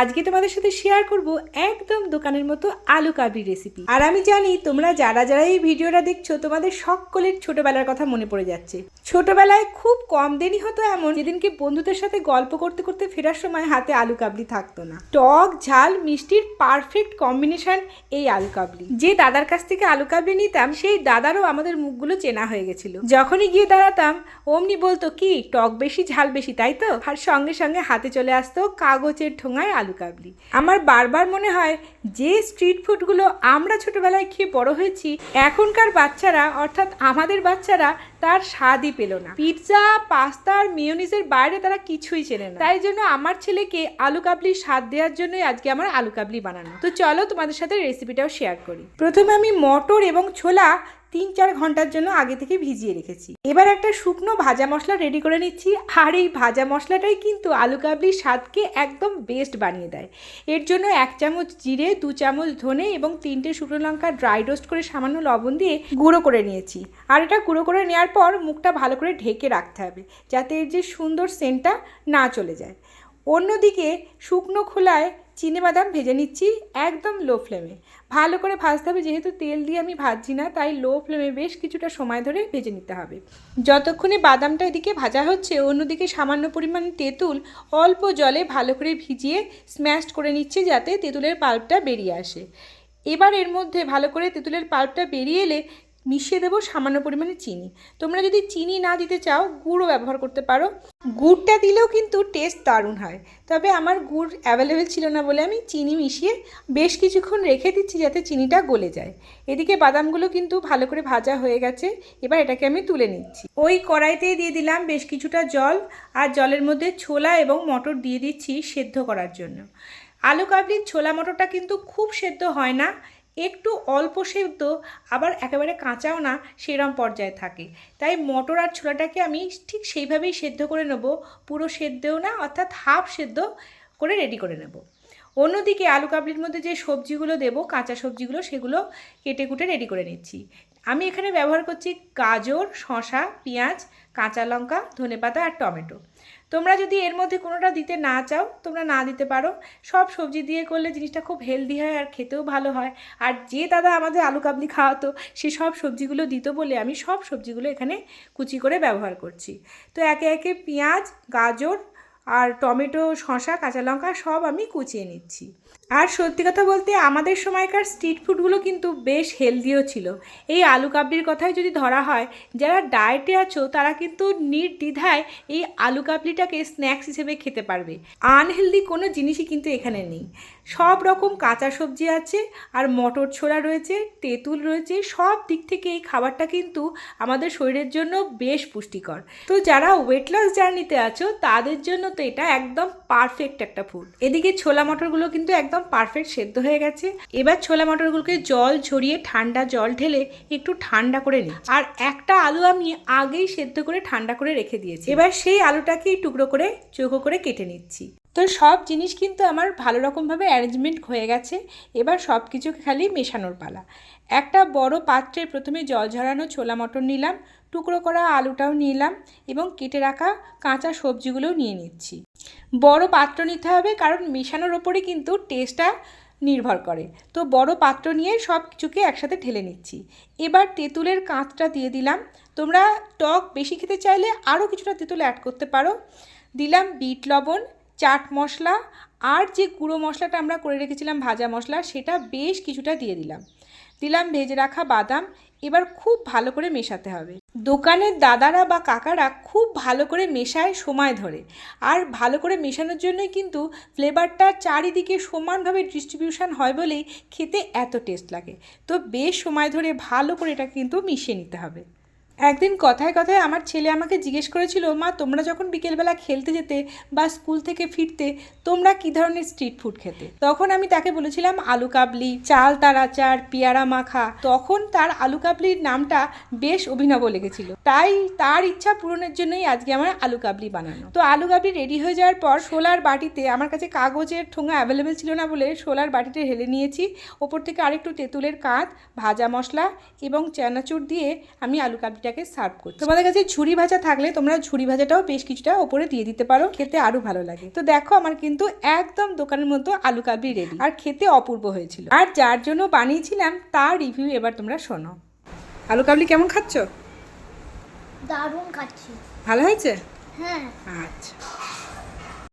আজকে তোমাদের সাথে শেয়ার করব একদম দোকানের মতো আলু কাবলি রেসিপি আর আমি জানি তোমরা যারা যারা এই ভিডিওটা দেখছ, তোমাদের সকলের ছোটবেলার কথা মনে পড়ে যাচ্ছে। ছোটবেলায় খুব কম দিনই হতো এমন, যেদিনকে বন্ধুদের সাথে গল্প করতে করতে ফেরার সময় হাতে আলু কাবলি থাকতো না। টক, ঝাল, মিষ্টির পারফেক্ট কম্বিনেশন এই আলু কাবলি। যে দাদার কাছ থেকে আলু কাবলি নিতাম, সেই দাদারও আমাদের মুখগুলো চেনা হয়ে গেছিল। যখনই গিয়ে দাঁড়াতাম, অমনি বলতো, কি, টক বেশি, ঝাল বেশি, তাই তো? আর সঙ্গে সঙ্গে হাতে চলে আসতো কাগজের ঠোঙায় আলু কাবলি। আমার বারবার মনে হয় যে স্ট্রিট ফুডগুলো আমরা ছোটবেলায় খেয়ে বড় হয়েছি, এখনকার বাচ্চারা, অর্থাৎ আমাদের বাচ্চারা, তার স্বাদই পেল না। পিৎজা পাস্তা আর মেয়োনিজের বাইরে তারা কিছুই চেনে না। তাই জন্য আমার ছেলেকে আলু কাবলির স্বাদ দেওয়ার জন্যই আজকে আমার আলু কাবলি বানানো। তো চলো তোমাদের সাথে রেসিপিটাও শেয়ার করি। প্রথমে আমি মটর এবং ছোলা তিন চার ঘণ্টার জন্য আগে থেকে ভিজিয়ে রেখেছি। এবার একটা শুকনো ভাজা মশলা রেডি করে নিচ্ছি। আর এই ভাজা মশলাটাই কিন্তু আলু কাবলির স্বাদকে একদম বেস্ট বানিয়ে দেয়। এর জন্য এক চামচ জিরে, দু চামচ ধনে এবং তিনটে শুকনো লঙ্কা ড্রাই রোস্ট করে সামান্য লবণ দিয়ে গুঁড়ো করে নিয়েছি। আর এটা গুঁড়ো করে নেওয়ার পর মুখটা ভালো করে ঢেকে রাখতে হবে, যাতে এর যে সুন্দর সেন্টটা না চলে যায়। অন্যদিকে শুকনো খোলায় বাদাম ভেজে নিচ্ছি একদম লো ফ্লেমে ভালো করে ভাজতে হবে, যেহেতু তেল দিয়ে আমি ভাজছি না, তাই লো ফ্লেমে বেশ কিছুটা সময় ধরে ভেজে নিতে হবে। যতক্ষণে বাদামটা এদিকে ভাজা হচ্ছে, অন্যদিকে সামান্য পরিমাণ তেঁতুল অল্প জলে ভালো করে ভিজিয়ে স্ম্যাশড করে নিচ্ছি যাতে তেঁতুলের পাল্পটা বেরিয়ে আসে। এবার এর মধ্যে ভালো করে তেঁতুলের পাল্পটা বেরিয়ে এলে মিশিয়ে দেবো সামান্য পরিমাণে চিনি। তোমরা যদি চিনি না দিতে চাও, গুড়ও ব্যবহার করতে পারো। গুড়টা দিলেও কিন্তু টেস্ট দারুণ হয়। তবে আমার গুড় অ্যাভেলেবেল ছিল না বলে আমি চিনি মিশিয়ে বেশ কিছুক্ষণ রেখে দিচ্ছি যাতে চিনিটা গলে যায়। এদিকে বাদামগুলো কিন্তু ভালো করে ভাজা হয়ে গেছে। এবার এটাকে আমি তুলে নিচ্ছি। ওই কড়াইতে দিয়ে দিলাম বেশ কিছুটা জল। আর জলের মধ্যে ছোলা এবং মটর দিয়ে দিচ্ছি সেদ্ধ করার জন্য। আলু কাবলির ছোলা মটরটা কিন্তু খুব সেদ্ধ হয় না। একটু অল্প সেদ্ধ, আবার একেবারে কাঁচাও না, সেরম পর্যায়ে থাকে। তাই মটর আর ছোলাটাকে আমি ঠিক সেইভাবেই সেদ্ধ করে নেব। পুরো সেদ্ধও না, অর্থাৎ হাফ সেদ্ধ করে রেডি করে নেব। অন্যদিকে আলু কাবলির মধ্যে যে সবজিগুলো দেবো, কাঁচা সবজিগুলো, সেগুলো কেটে কুটে রেডি করে নিচ্ছি। আমি এখানে ব্যবহার করছি গাজর শশা পেঁয়াজ, কাঁচা লঙ্কা ধনেপাতা আর টমেটো। তোমরা যদি এর মধ্যে কোনোটা দিতে না চাও, তোমরা না দিতে পারো। সব সবজি দিয়ে করলে জিনিসটা খুব হেলদি হয় আর খেতেও ভালো হয়। আর যে দাদা আমাদের আলু কাবলি খাওয়াতো, সে সব সবজিগুলো দিত বলে আমি সব সবজিগুলো এখানে কুচি করে ব্যবহার করছি। তো একে একে পেঁয়াজ, গাজর আর টমেটো শশা কাঁচা লঙ্কা সব আমি কুচিয়ে নিচ্ছি। আর সত্যি কথা বলতে আমাদের সময়কার স্ট্রিট ফুডগুলো কিন্তু বেশ হেলদিও ছিল। এই আলু কাবলির কথাই যদি ধরা হয়, যারা ডায়েটে আছো তারা কিন্তু নির্দ্বিধায় এই আলু কাবলিটাকে স্ন্যাক্স হিসেবে খেতে পারবে। আনহেলদি কোনো জিনিসই কিন্তু এখানে নেই। সব রকম কাঁচা সবজি আছে, আর মটর ছোলা রয়েছে, তেঁতুল রয়েছে, সব দিক থেকে এই খাবারটা কিন্তু আমাদের শরীরের জন্য বেশ পুষ্টিকর। তো যারা ওয়েট লস জার্নিতে আছো, তাদের জন্য তো এটা একদম পারফেক্ট একটা ফুড এদিকে ছোলা মটরগুলো কিন্তু একদম পারফেক্ট সেদ্ধ হয়ে গেছে। এবার ছোলা মটরগুলোকে জল ঝরিয়ে ঠান্ডা জল ঢেলে একটু ঠান্ডা করে নিই। আর একটা আলু আমি আগেই সেদ্ধ করে ঠান্ডা করে রেখে দিয়েছি। এবার সেই আলুটাকেই টুকরো করে চৌকো করে কেটে নিচ্ছি। তো সব জিনিস কিন্তু আমার ভালো রকমভাবে অ্যারেঞ্জমেন্ট হয়ে গেছে। এবার সব কিছু খালি মেশানোর পালা। একটা বড় পাত্রে প্রথমে জল ঝরানো ছোলা মটর নিলাম, টুকরো করা আলুটাও নিলাম এবং কেটে রাখা কাঁচা সবজিগুলোও নিয়ে নিচ্ছি। বড় পাত্র নিতে হবে কারণ মেশানোর ওপরে কিন্তু টেস্টটা নির্ভর করে। তো বড় পাত্র নিয়ে সব কিছুকে একসাথে ঢেলে নিচ্ছি। এবার তেঁতুলের কাঁচটা দিয়ে দিলাম। তোমরা টক বেশি খেতে চাইলে আরও কিছুটা তেঁতুল অ্যাড করতে পারো। দিলাম বিট লবণ, চাট মশলা আর যে গুঁড়ো মশলাটা আমরা করে রেখেছিলাম ভাজা মশলা, সেটা বেশ কিছুটা দিয়ে দিলাম। দিলাম, ভেজে রাখা বাদাম, এবার খুব ভালো করে মেশাতে হবে। দোকানের দাদারা বা কাকারা খুব ভালো করে মেশায় সময় ধরে। আর ভালো করে মেশানোর জন্যই কিন্তু ফ্লেভারটা চারিদিকে সমানভাবে ডিস্ট্রিবিউশন হয় বলেই খেতে এত টেস্ট লাগে। তো বেশ সময় ধরে ভালো করে এটা কিন্তু মিশিয়ে নিতে হবে। একদিন কথায় কথায় আমার ছেলে আমাকে জিজ্ঞেস করেছিল, মা, তোমরা যখন বিকেলবেলা খেলতে যেতে বা স্কুল থেকে ফিরতে, তোমরা কী ধরনের স্ট্রিট ফুড খেতে? তখন আমি তাকে বলেছিলাম, আলু কাবলি, চাল তার আচার পেয়ারা মাখা। তখন তার আলু কাবলির নামটা বেশ অভিনব লেগেছিল। তাই তার ইচ্ছা পূরণের জন্যই আজকে আমার আলু কাবলি বানানো। তো আলু কাবলি রেডি হয়ে যাওয়ার পর শোলার বাটিতে, আমার কাছে কাগজের ঠোঙা অ্যাভেলেবেল ছিল না বলে শোলার বাটিতে ঢেলে নিয়েছি। ওপর থেকে আরেকটু তেঁতুলের কাঁধ, ভাজা মশলা এবং চানাচুর দিয়ে আমি আলু কাবলিটা এটাকে সার্ভ করছি। তোমাদের কাছে ছুরি ভাজা থাকলে তোমরা ছুরি ভাজাটাও বেশ কিছুটা ওপরে দিয়ে দিতে পারো খেতে আরও ভালো লাগে। তো দেখো আমার কিন্তু একদম দোকানের মতো আলু কাবলি রেডি আর খেতে অপূর্ব হয়েছিল। আর যার জন্য বানিয়েছিলাম তার রিভিউ এবার তোমরা শোনো। আলু কাবলি কেমন খাচ্ছ? দারুণ খাচ্ছি। ভালো হয়েছে? হ্যাঁ। আচ্ছা।